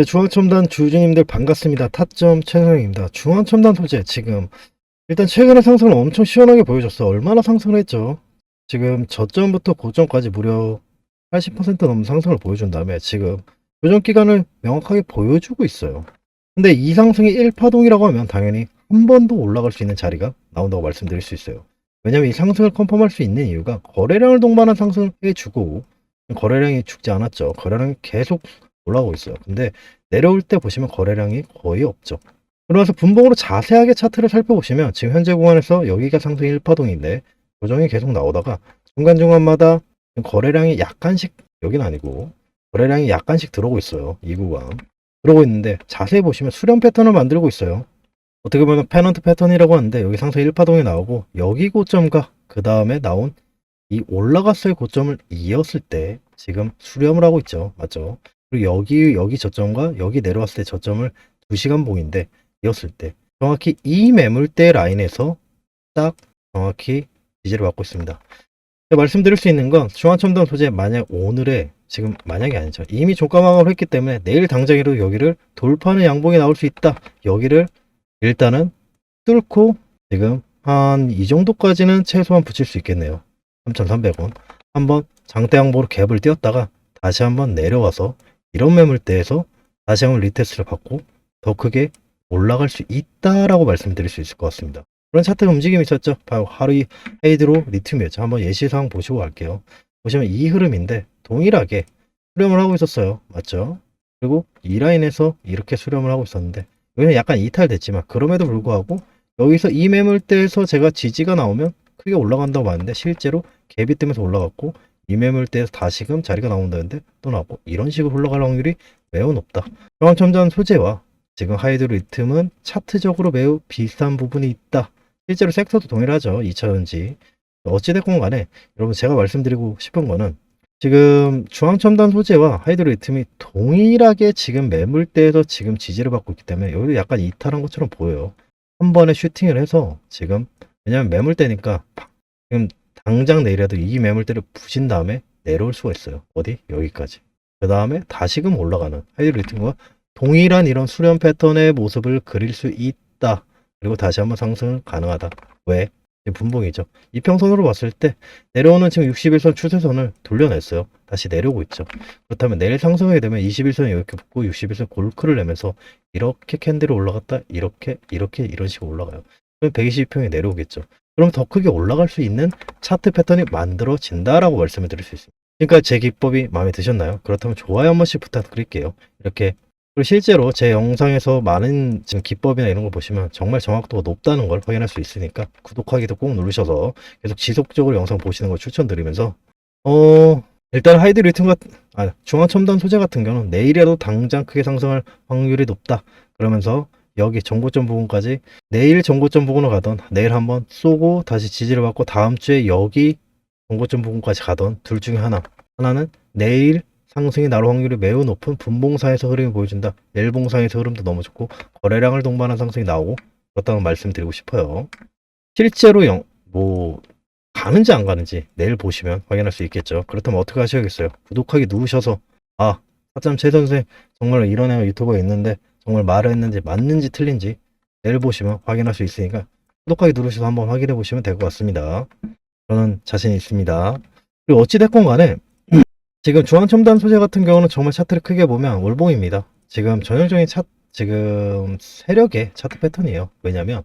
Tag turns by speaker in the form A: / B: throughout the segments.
A: 네, 중앙첨단 주주님들 반갑습니다. 타점 최성입니다. 중앙첨단 소재 지금 일단 최근에 상승을 엄청 시원하게 보여줬어. 얼마나 상승을 했죠? 지금 저점부터 고점까지 무려 80% 넘는 상승을 보여준 다음에 지금 조정 기간을 명확하게 보여주고 있어요. 근데 이 상승이 1파동이라고 하면 당연히 한 번 더 올라갈 수 있는 자리가 나온다고 말씀드릴 수 있어요. 왜냐면 이 상승을 컨펌할 수 있는 이유가 거래량을 동반한 상승을 해주고 거래량이 죽지 않았죠. 거래량이 계속 올라오고 있어요. 근데 내려올 때 보시면 거래량이 거의 없죠. 그러면서 분봉으로 자세하게 차트를 살펴보시면 지금 현재 구간에서 여기가 상승 1파동인데 조정이 계속 나오다가 중간중간마다 거래량이 약간씩 여긴 아니고 거래량이 약간씩 들어오고 있어요. 이 구간 들어오고 있는데 자세히 보시면 수렴 패턴을 만들고 있어요. 어떻게 보면 페넌트 패턴이라고 하는데 여기 상승 1파동이 나오고 여기 고점과 그 다음에 나온 이 올라갔을 고점을 이었을 때 지금 수렴을 하고 있죠. 맞죠? 그리고 여기 여기 저점과 여기 내려왔을 때 저점을 2시간 봉인데 이었을 때 정확히 이 매물대 라인에서 딱 정확히 지지를 받고 있습니다. 말씀드릴 수 있는 건 중앙첨단 소재 만약 오늘에 지금 만약이 아니죠. 이미 종가망으로 했기 때문에 내일 당장이라도 여기를 돌파하는 양봉이 나올 수 있다. 여기를 일단은 뚫고 지금 한 이 정도까지는 최소한 붙일 수 있겠네요. 3,300원. 한번 장대 양보로 갭을 띄웠다가 다시 한번 내려와서 이런 매물대에서 다시 한번 리테스트를 받고 더 크게 올라갈 수 있다라고 말씀드릴 수 있을 것 같습니다. 그런 차트 움직임이 있었죠. 바로 하루 헤이드로 리튬이었죠. 한번 예시사항 보시고 갈게요. 보시면 이 흐름인데 동일하게 수렴을 하고 있었어요. 맞죠? 그리고 이 라인에서 이렇게 수렴을 하고 있었는데 여기는 약간 이탈됐지만 그럼에도 불구하고 여기서 이 매물대에서 제가 지지가 나오면 크게 올라간다고 봤는데 실제로 갭이 뜨면서 올라갔고 이 매물대에서 다시금 자리가 나온다는데 또 나오고 이런 식으로 흘러갈 확률이 매우 높다. 중앙첨단 소재와 지금 하이드로 리튬은 차트적으로 매우 비슷한 부분이 있다. 실제로 섹터도 동일하죠. 2차전지. 어찌됐건 간에 여러분 제가 말씀드리고 싶은 거는 지금 중앙첨단 소재와 하이드로 리튬이 동일하게 지금 매물대에서 지금 지지를 받고 있기 때문에 여기도 약간 이탈한 것처럼 보여요. 한 번에 슈팅을 해서 지금 왜냐면 매물대니까 지금 당장 내일이라도 이 매물대를 부신 다음에 내려올 수가 있어요. 어디? 여기까지. 그 다음에 다시금 올라가는 하이드로 리튬과 동일한 이런 수렴 패턴의 모습을 그릴 수 있다. 그리고 다시 한번 상승 가능하다. 왜? 분봉이죠. 이평선으로 봤을 때 내려오는 지금 61선 추세선을 돌려냈어요. 다시 내려오고 있죠. 그렇다면 내일 상승하게 되면 21선이 이렇게 붙고 61선 골크를 내면서 이렇게 캔들이 올라갔다 이렇게 이렇게 이런 식으로 올라가요. 그럼 122평이 내려오겠죠. 그럼 더 크게 올라갈 수 있는 차트 패턴이 만들어진다라고 말씀을 드릴 수 있습니다. 그러니까 제 기법이 마음에 드셨나요? 그렇다면 좋아요 한 번씩 부탁드릴게요. 이렇게 그리고 실제로 제 영상에서 많은 지금 기법이나 이런 걸 보시면 정말 정확도가 높다는 걸 확인할 수 있으니까 구독하기도 꼭 누르셔서 계속 지속적으로 영상 보시는 걸 추천드리면서 어 일단 하이드 리튬 같은 아 중앙첨단 소재 같은 경우는 내일이라도 당장 크게 상승할 확률이 높다 그러면서 여기 정고점 부분까지 내일 정고점 부분으로 가던 내일 한번 쏘고 다시 지지를 받고 다음 주에 여기 정고점 부분까지 가던 둘 중에 하나 하나는 내일 상승이 나올 확률이 매우 높은 분봉상에서 흐름이 보여준다. 일봉상에서 흐름도 너무 좋고 거래량을 동반한 상승이 나오고 그렇다는 말씀드리고 싶어요. 실제로 영, 뭐 가는지 안 가는지 내일 보시면 확인할 수 있겠죠. 그렇다면 어떻게 하셔야겠어요? 구독하기 누르셔서 아 사점 최 선생 정말 이런 애 유튜버가 있는데 정말 말을 했는지 맞는지 틀린지 내일 보시면 확인할 수 있으니까 구독하기 누르셔서 한번 확인해 보시면 될 것 같습니다. 저는 자신 있습니다. 그리고 어찌됐건 간에 지금 중앙첨단 소재 같은 경우는 정말 차트를 크게 보면 월봉입니다. 지금 전형적인 차, 지금 세력의 차트 패턴이에요. 왜냐면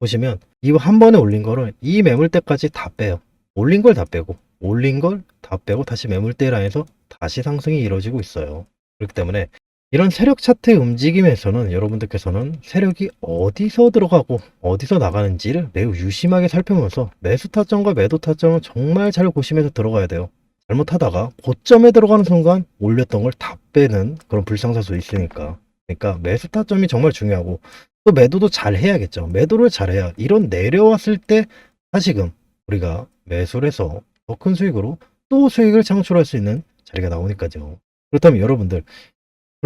A: 보시면 이한 번에 올린 거를 이 매물대까지 다 빼요. 올린 걸 다 빼고 올린 걸 다 빼고 다시 매물대 라인에서 다시 상승이 이루어지고 있어요. 그렇기 때문에 이런 세력 차트의 움직임에서는 여러분들께서는 세력이 어디서 들어가고 어디서 나가는지를 매우 유심하게 살펴보면서 매수 타점과 매도 타점을 정말 잘 보시면서 들어가야 돼요. 잘못하다가 고점에 들어가는 순간 올렸던 걸 다 빼는 그런 불상사수 있으니까. 그러니까 매수 타점이 정말 중요하고 또 매도도 잘 해야겠죠. 매도를 잘 해야 이런 내려왔을 때 다시금 우리가 매수를 해서 더 큰 수익으로 또 수익을 창출할 수 있는 자리가 나오니까요. 그렇다면 여러분들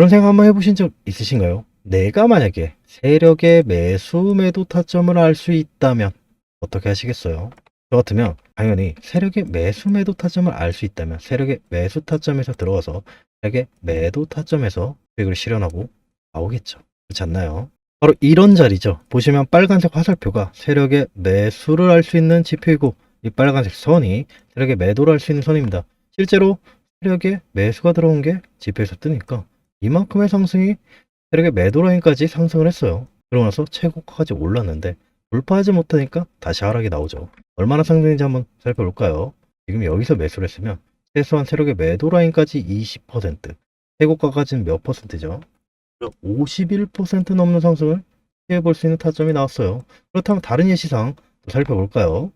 A: 그런 생각 한번 해보신 적 있으신가요? 내가 만약에 세력의 매수 매도 타점을 알 수 있다면 어떻게 하시겠어요? 저 같으면 당연히 세력의 매수 매도 타점을 알 수 있다면 세력의 매수 타점에서 들어가서 세력의 매도 타점에서 수익을 실현하고 나오겠죠. 그렇지 않나요? 바로 이런 자리죠. 보시면 빨간색 화살표가 세력의 매수를 할수 있는 지표이고 이 빨간색 선이 세력의 매도를 할 수 있는 선입니다. 실제로 세력의 매수가 들어온 게 지표에서 뜨니까 이만큼의 상승이 세력의 매도 라인까지 상승을 했어요. 그러고 나서 최고가까지 올랐는데 돌파하지 못하니까 다시 하락이 나오죠. 얼마나 상승인지 한번 살펴볼까요? 지금 여기서 매수를 했으면 최소한 세력의 매도 라인까지 20%, 최고가까지는 몇 퍼센트죠? 51% 넘는 상승을 피해볼 수 있는 타점이 나왔어요. 그렇다면 다른 예시상 또 살펴볼까요?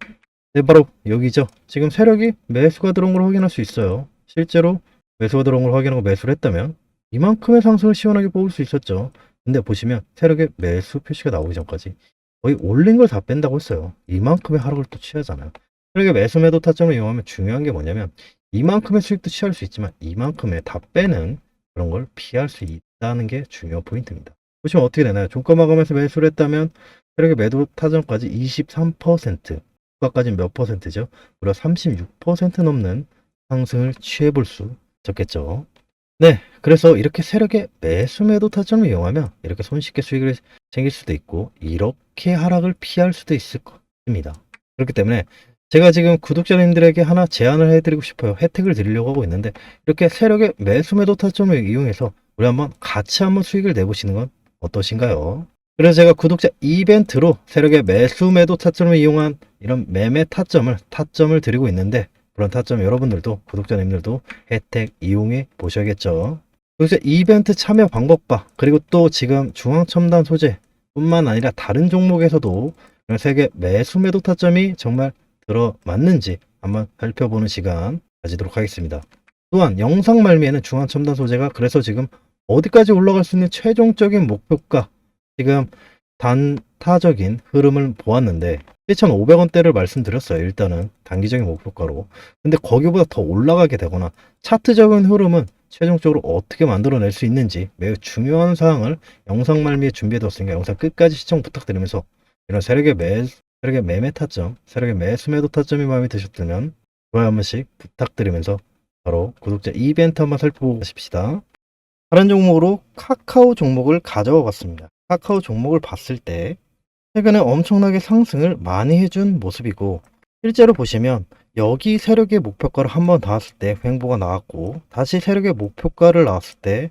A: 네, 바로 여기죠. 지금 세력이 매수가 들어온 걸 확인할 수 있어요. 실제로 매수가 들어온 걸 확인하고 매수를 했다면 이만큼의 상승을 시원하게 뽑을 수 있었죠. 근데 보시면 세력의 매수 표시가 나오기 전까지 거의 올린 걸 다 뺀다고 했어요. 이만큼의 하락을 또 취하잖아요. 세력의 매수 매도 타점을 이용하면 중요한 게 뭐냐면 이만큼의 수익도 취할 수 있지만 이만큼의 다 빼는 그런 걸 피할 수 있다는 게 중요 포인트입니다. 보시면 어떻게 되나요? 종가 마감에서 매수를 했다면 세력의 매도 타점까지 23%, 주가까지 몇 퍼센트죠? 무려 36% 넘는 상승을 취해 볼 수 있었겠죠. 네, 그래서 이렇게 세력의 매수 매도 타점을 이용하면 이렇게 손쉽게 수익을 챙길 수도 있고 이렇게 하락을 피할 수도 있을 겁니다. 그렇기 때문에 제가 지금 구독자님들에게 하나 제안을 해드리고 싶어요. 혜택을 드리려고 하고 있는데 이렇게 세력의 매수 매도 타점을 이용해서 우리 한번 같이 한번 수익을 내보시는 건 어떠신가요? 그래서 제가 구독자 이벤트로 세력의 매수 매도 타점을 이용한 이런 매매 타점을 타점을 드리고 있는데 그런 타점 여러분들도 구독자님들도 혜택 이용해 보셔야겠죠. 구독자 이벤트 참여 방법과 그리고 또 지금 중앙첨단 소재 뿐만 아니라 다른 종목에서도 세계 매수 매도 타점이 정말 들어맞는지 한번 살펴보는 시간 가지도록 하겠습니다. 또한 영상 말미에는 중앙첨단 소재가 그래서 지금 어디까지 올라갈 수 있는 최종적인 목표가 지금 단타적인 흐름을 보았는데 7,500원대를 말씀드렸어요. 일단은 단기적인 목표가로. 근데 거기보다 더 올라가게 되거나 차트적인 흐름은 최종적으로 어떻게 만들어낼 수 있는지 매우 중요한 사항을 영상 말미에 준비해뒀으니까 영상 끝까지 시청 부탁드리면서 이런 세력의 매, 세력의 매매 타점, 세력의 매수 매도 타점이 마음에 드셨다면 좋아요 한 번씩 부탁드리면서 바로 구독자 이벤트 한번 살펴보십시다. 다른 종목으로 카카오 종목을 가져와 봤습니다. 카카오 종목을 봤을 때 최근에 엄청나게 상승을 많이 해준 모습이고 실제로 보시면 여기 세력의 목표가를 한번 닿았을 때 횡보가 나왔고 다시 세력의 목표가를 나왔을 때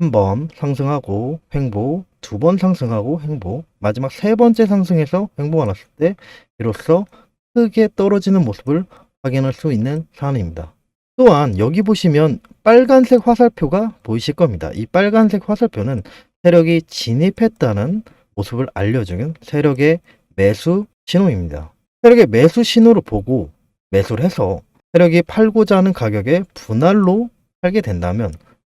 A: 한 번 상승하고 횡보 두 번 상승하고 횡보 마지막 세 번째 상승해서 횡보가 났을 때 비로소 크게 떨어지는 모습을 확인할 수 있는 사안입니다. 또한 여기 보시면 빨간색 화살표가 보이실 겁니다. 이 빨간색 화살표는 세력이 진입했다는 모습을 알려주는 세력의 매수 신호입니다. 세력의 매수 신호를 보고 매수를 해서 세력이 팔고자 하는 가격에 분할로 팔게 된다면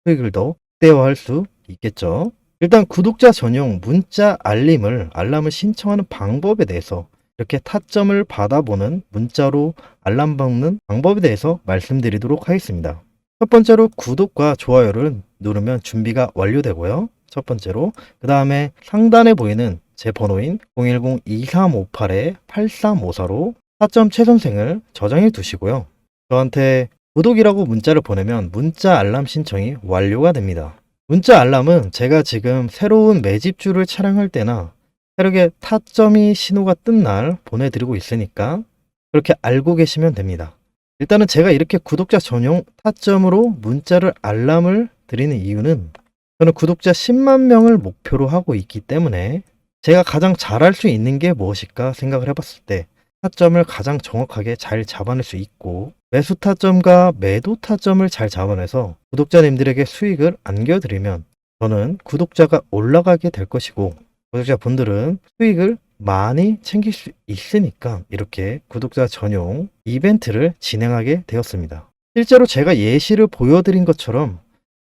A: 수익을 더 극대화할 수 있겠죠. 일단 구독자 전용 문자 알림을 알람을 신청하는 방법에 대해서 이렇게 타점을 받아보는 문자로 알람 받는 방법에 대해서 말씀드리도록 하겠습니다. 첫 번째로 구독과 좋아요를 누르면 준비가 완료되고요. 첫 번째로 그 다음에 상단에 보이는 제 번호인 010-2358-8354로 타점 최 선생을 저장해 두시고요. 저한테 구독이라고 문자를 보내면 문자 알람 신청이 완료가 됩니다. 문자 알람은 제가 지금 새로운 매집주를 촬영할 때나 세력의 타점이 신호가 뜬 날 보내드리고 있으니까 그렇게 알고 계시면 됩니다. 일단은 제가 이렇게 구독자 전용 타점으로 문자를 알람을 드리는 이유는 저는 구독자 10만 명을 목표로 하고 있기 때문에 제가 가장 잘할 수 있는 게 무엇일까 생각을 해봤을 때 타점을 가장 정확하게 잘 잡아낼 수 있고 매수 타점과 매도 타점을 잘 잡아내서 구독자님들에게 수익을 안겨드리면 저는 구독자가 올라가게 될 것이고 구독자분들은 수익을 많이 챙길 수 있으니까 이렇게 구독자 전용 이벤트를 진행하게 되었습니다. 실제로 제가 예시를 보여드린 것처럼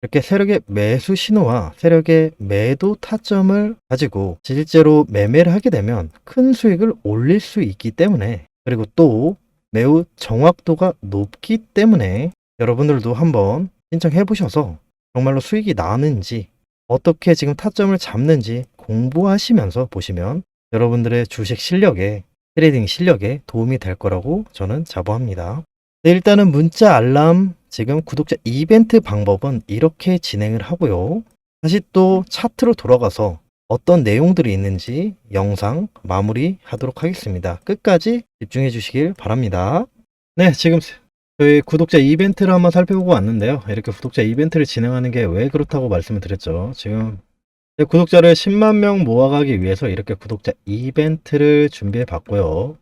A: 이렇게 세력의 매수 신호와 세력의 매도 타점을 가지고 실제로 매매를 하게 되면 큰 수익을 올릴 수 있기 때문에 그리고 또 매우 정확도가 높기 때문에 여러분들도 한번 신청해 보셔서 정말로 수익이 나는지 어떻게 지금 타점을 잡는지 공부하시면서 보시면 여러분들의 주식 실력에 트레이딩 실력에 도움이 될 거라고 저는 자부합니다. 네, 일단은 문자 알람 지금 구독자 이벤트 방법은 이렇게 진행을 하고요. 다시 또 차트로 돌아가서 어떤 내용들이 있는지 영상 마무리 하도록 하겠습니다. 끝까지 집중해 주시길 바랍니다. 네, 지금 저희 구독자 이벤트를 한번 살펴보고 왔는데요. 이렇게 구독자 이벤트를 진행하는 게 왜 그렇다고 말씀을 드렸죠. 지금 제 구독자를 10만 명 모아가기 위해서 이렇게 구독자 이벤트를 준비해 봤고요.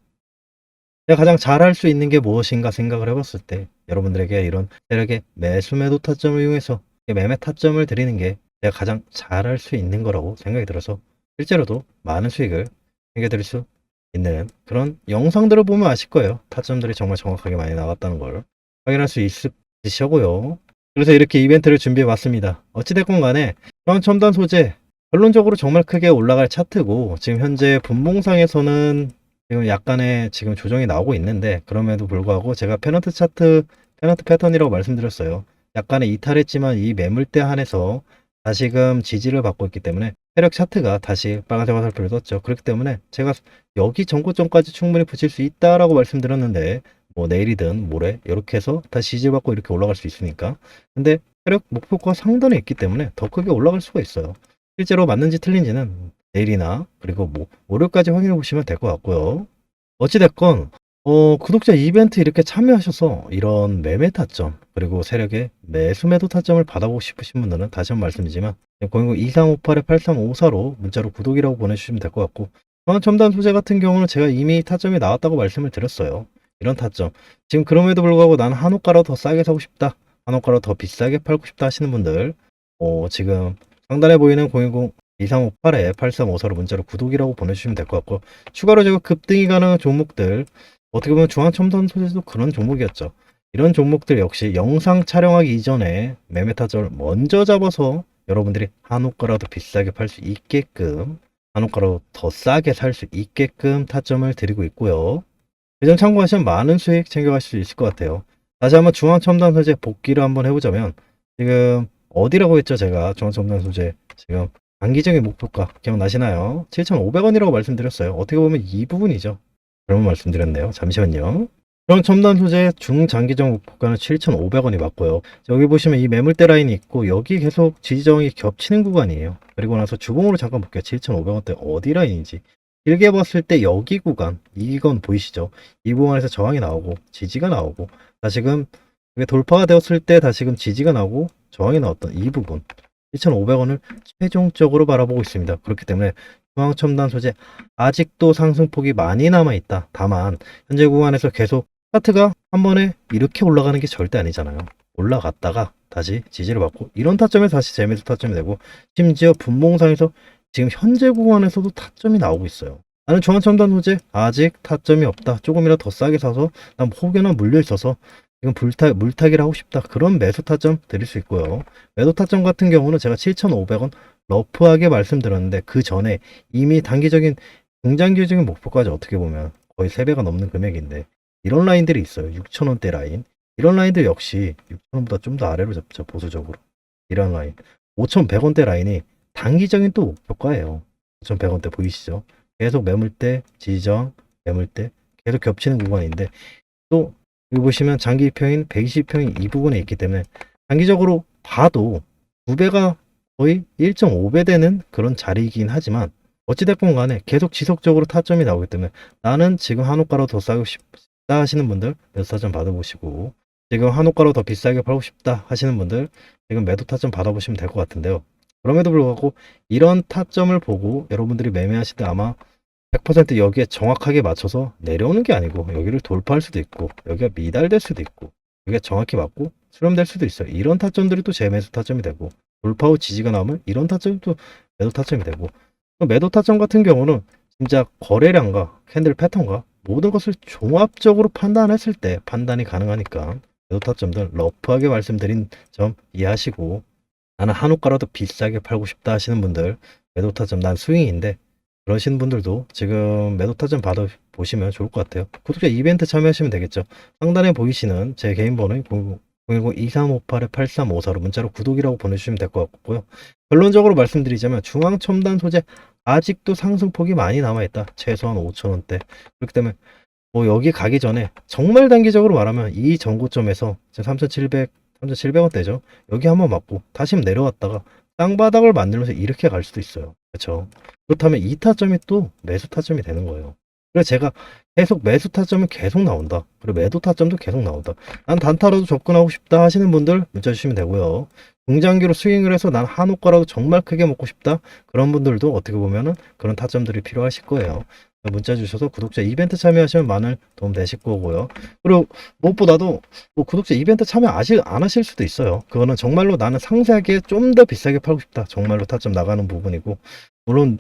A: 제가 가장 잘할 수 있는 게 무엇인가 생각을 해봤을 때 여러분들에게 이런 세력의 매수 매도 타점을 이용해서 매매 타점을 드리는 게 제가 가장 잘할 수 있는 거라고 생각이 들어서 실제로도 많은 수익을 챙겨드릴 수 있는 그런 영상들을 보면 아실 거예요. 타점들이 정말 정확하게 많이 나왔다는 걸 확인할 수 있으시고요. 그래서 이렇게 이벤트를 준비해 봤습니다. 어찌됐건 간에 중앙 첨단 소재 결론적으로 정말 크게 올라갈 차트고 지금 현재 분봉상에서는 지금 약간의 지금 조정이 나오고 있는데 그럼에도 불구하고 제가 페넌트 차트 페넌트 패턴이라고 말씀드렸어요. 약간의 이탈했지만 이 매물대 한에서 다시금 지지를 받고 있기 때문에 세력 차트가 다시 빨간색 화살표를 떴죠. 그렇기 때문에 제가 여기 전고점까지 충분히 붙일 수 있다라고 말씀드렸는데 뭐 내일이든 모레 이렇게 해서 다시 지지를 받고 이렇게 올라갈 수 있으니까 근데 세력 목표가 상단에 있기 때문에 더 크게 올라갈 수가 있어요. 실제로 맞는지 틀린지는 내일이나 그리고 뭐 월요일까지 확인해 보시면 될 것 같고요. 어찌됐건 어, 구독자 이벤트 이렇게 참여하셔서 이런 매매 타점 그리고 세력의 매수 매도 타점을 받아보고 싶으신 분들은 다시 한번 말씀드리지만 010-2358-8354로 문자로 구독이라고 보내주시면 될 것 같고 중앙 첨단 소재 같은 경우는 제가 이미 타점이 나왔다고 말씀을 드렸어요. 이런 타점 지금 그럼에도 불구하고 난 한옥가로 더 싸게 사고 싶다 한옥가로 더 비싸게 팔고 싶다 하시는 분들 어, 지금 상단에 보이는 010 2358에 8354로 문자로 구독이라고 보내주시면 될 것 같고 추가로 제가 급등이 가능한 종목들 어떻게 보면 중앙첨단 소재도 그런 종목이었죠. 이런 종목들 역시 영상 촬영하기 이전에 매매 타점을 먼저 잡아서 여러분들이 한옥가라도 비싸게 팔 수 있게끔 한옥가로 더 싸게 살 수 있게끔 타점을 드리고 있고요. 그점 참고하시면 많은 수익 챙겨가실 수 있을 것 같아요. 다시 한번 중앙첨단 소재 복귀를 한번 해보자면 지금 어디라고 했죠 제가 중앙첨단 소재 지금 단기적인 목표가 기억나시나요? 7,500원이라고 말씀드렸어요. 어떻게 보면 이 부분이죠. 잘못 말씀드렸네요. 잠시만요. 그럼 첨단 소재 중장기적 목표가는 7,500원이 맞고요. 여기 보시면 이 매물대 라인이 있고 여기 계속 지지정이 겹치는 구간이에요. 그리고 나서 주봉으로 잠깐 볼게요. 7,500원대 어디 라인인지. 길게 봤을 때 여기 구간, 이건 보이시죠? 이 구간에서 저항이 나오고 지지가 나오고 다시금 돌파가 되었을 때 다시금 지지가 나오고 저항이 나왔던 이 부분 7,500원을 최종적으로 바라보고 있습니다. 그렇기 때문에 중앙첨단 소재 아직도 상승폭이 많이 남아 있다. 다만 현재 구간에서 계속 차트가 한 번에 이렇게 올라가는 게 절대 아니잖아요. 올라갔다가 다시 지지를 받고 이런 타점에서 다시 재매수 타점이 되고 심지어 분봉상에서 지금 현재 구간에서도 타점이 나오고 있어요. 나는 중앙첨단 소재 아직 타점이 없다. 조금이라도 더 싸게 사서 난 혹여나 물려 있어서 지금 불타, 물타기를 하고 싶다. 그런 매수 타점 드릴 수 있고요. 매도 타점 같은 경우는 제가 7,500원 러프하게 말씀드렸는데 그 전에 이미 단기적인 중장기적인 목표까지 어떻게 보면 거의 3배가 넘는 금액인데 이런 라인들이 있어요. 6,000원대 라인. 이런 라인들 역시 6,000원보다 좀 더 아래로 잡죠. 보수적으로. 이런 라인. 5,100원대 라인이 단기적인 또 목표가예요. 5,100원대 보이시죠? 계속 매물대, 지정, 매물대 계속 겹치는 구간인데 또 여기 보시면 장기 평인 120평인 이 부분에 있기 때문에 장기적으로 봐도 두 배가 거의 1.5배 되는 그런 자리이긴 하지만 어찌됐건 간에 계속 지속적으로 타점이 나오기 때문에 나는 지금 한옥가로 더 싸고 싶다 하시는 분들 매수 타점 받아보시고 지금 한옥가로 더 비싸게 팔고 싶다 하시는 분들 지금 매도 타점 받아보시면 될 것 같은데요. 그럼에도 불구하고 이런 타점을 보고 여러분들이 매매하실 때 아마 100% 여기에 정확하게 맞춰서 내려오는 게 아니고 여기를 돌파할 수도 있고 여기가 미달될 수도 있고 여기가 정확히 맞고 수렴될 수도 있어요. 이런 타점들이 또 재매수 타점이 되고 돌파 후 지지가 나오면 이런 타점이 또 매도 타점이 되고 매도 타점 같은 경우는 진짜 거래량과 캔들 패턴과 모든 것을 종합적으로 판단했을 때 판단이 가능하니까 매도 타점들 러프하게 말씀드린 점 이해하시고 나는 한옥가라도 비싸게 팔고 싶다 하시는 분들 매도 타점 난 스윙인데 그러신 분들도 지금 매도 타점 받아 보시면 좋을 것 같아요. 구독자 이벤트 참여하시면 되겠죠. 상단에 보이시는 제 개인 번호인 010-2358-8354로 문자로 구독이라고 보내주시면 될 것 같고요. 결론적으로 말씀드리자면 중앙 첨단 소재 아직도 상승폭이 많이 남아있다. 최소한 5천원대. 그렇기 때문에 뭐 여기 가기 전에 정말 단기적으로 말하면 이 전고점에서 3,700, 3,700원대죠. 여기 한번 맞고 다시 내려왔다가 땅바닥을 만들면서 이렇게 갈 수도 있어요. 그렇죠? 그렇다면 이 타점이 또 매수 타점이 되는 거예요. 그래서 제가 계속 매수 타점은 계속 나온다. 그리고 매도 타점도 계속 나온다. 난 단타로도 접근하고 싶다 하시는 분들 문자 주시면 되고요. 중장기로 스윙을 해서 난 한호가라도 정말 크게 먹고 싶다. 그런 분들도 어떻게 보면은 그런 타점들이 필요하실 거예요. 문자 주셔서 구독자 이벤트 참여하시면 많은 도움 되실 거고요. 그리고 무엇보다도 뭐 구독자 이벤트 참여 아시, 안 하실 수도 있어요. 그거는 정말로 나는 상세하게 좀 더 비싸게 팔고 싶다. 정말로 타점 나가는 부분이고 물론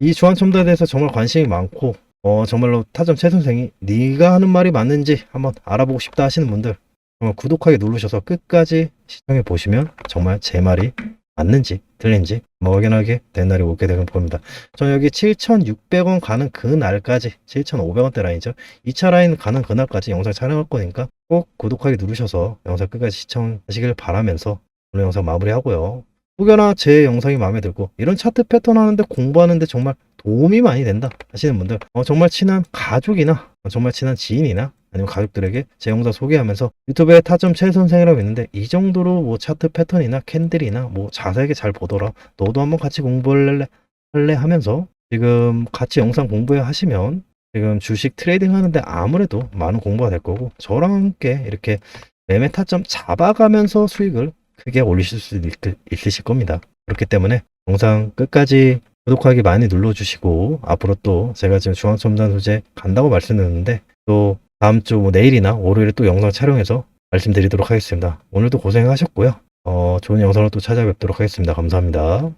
A: 이 주한첨단에 대해서 정말 관심이 많고 어 정말로 타점 최 선생이 네가 하는 말이 맞는지 한번 알아보고 싶다 하시는 분들 정말 구독하기 누르셔서 끝까지 시청해 보시면 정말 제 말이 맞는지 틀린지 뭐 확인하게 된 날이 오게 되는 겁니다. 저 여기 7,600원 가는 그 날까지 7,500원대 라인이죠. 2차 라인 가는 그날까지 영상 촬영할 거니까 꼭 구독하기 누르셔서 영상 끝까지 시청하시길 바라면서 오늘 영상 마무리하고요. 혹여나 제 영상이 마음에 들고 이런 차트 패턴 하는데 공부하는데 정말 도움이 많이 된다 하시는 분들 어, 정말 친한 가족이나 어, 정말 친한 지인이나 아니면 가족들에게 제 영상 소개하면서 유튜브에 타점 최 선생이라고 있는데 이 정도로 뭐 차트 패턴이나 캔들이나 뭐 자세하게 잘 보더라. 너도 한번 같이 공부할래? 할래? 하면서 지금 같이 영상 공부해 하시면 지금 주식 트레이딩 하는데 아무래도 많은 공부가 될 거고 저랑 함께 이렇게 매매 타점 잡아가면서 수익을 크게 올리실 수 있, 있으실 겁니다. 그렇기 때문에 영상 끝까지 구독하기 많이 눌러주시고 앞으로 또 제가 지금 중앙첨단 소재 간다고 말씀드렸는데 또 다음 주 뭐 내일이나 월요일에 또 영상 촬영해서 말씀드리도록 하겠습니다. 오늘도 고생하셨고요. 어, 좋은 영상으로 또 찾아뵙도록 하겠습니다. 감사합니다.